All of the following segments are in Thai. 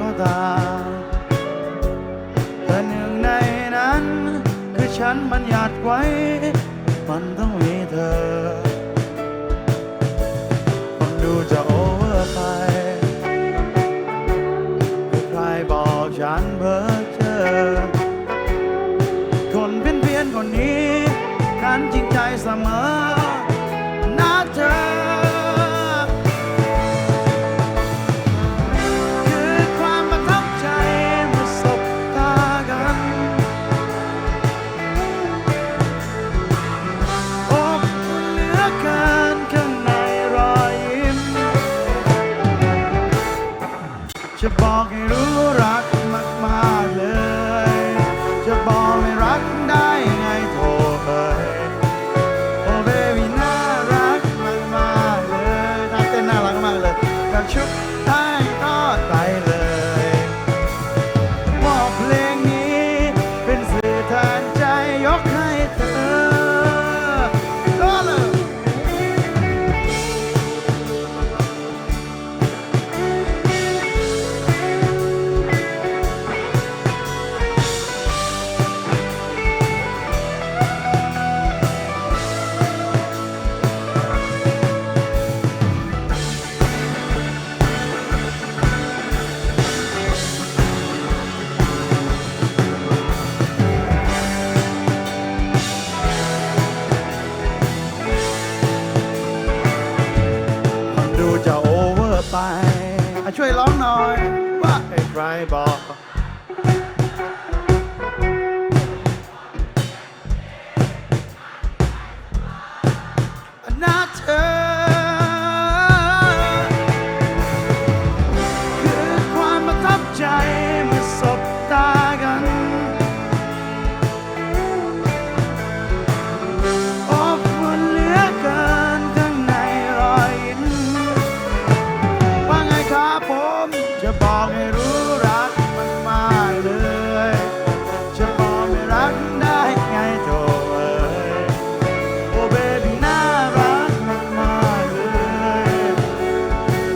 ก็ตามแต่หนึ่งในนั้น คือฉันมันหยาดไว้ มันต้องมีเธอมันดูจะโอเวอร์ไปใครบอกฉันเพ้อเจอคนเพี้ยนเพียนคนนี้ นั้นจริงใจเสมอ Shabbat. ช่วยร้องหน่อย ว่าให้ใครบอก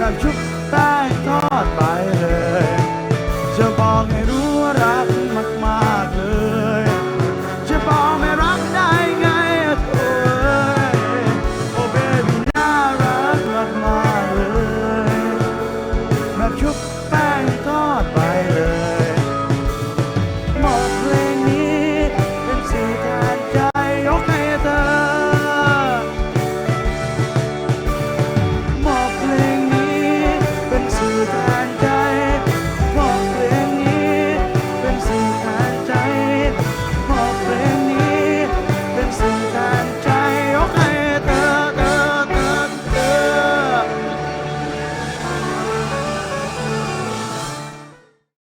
กับชุบแป้งทอดไปเลย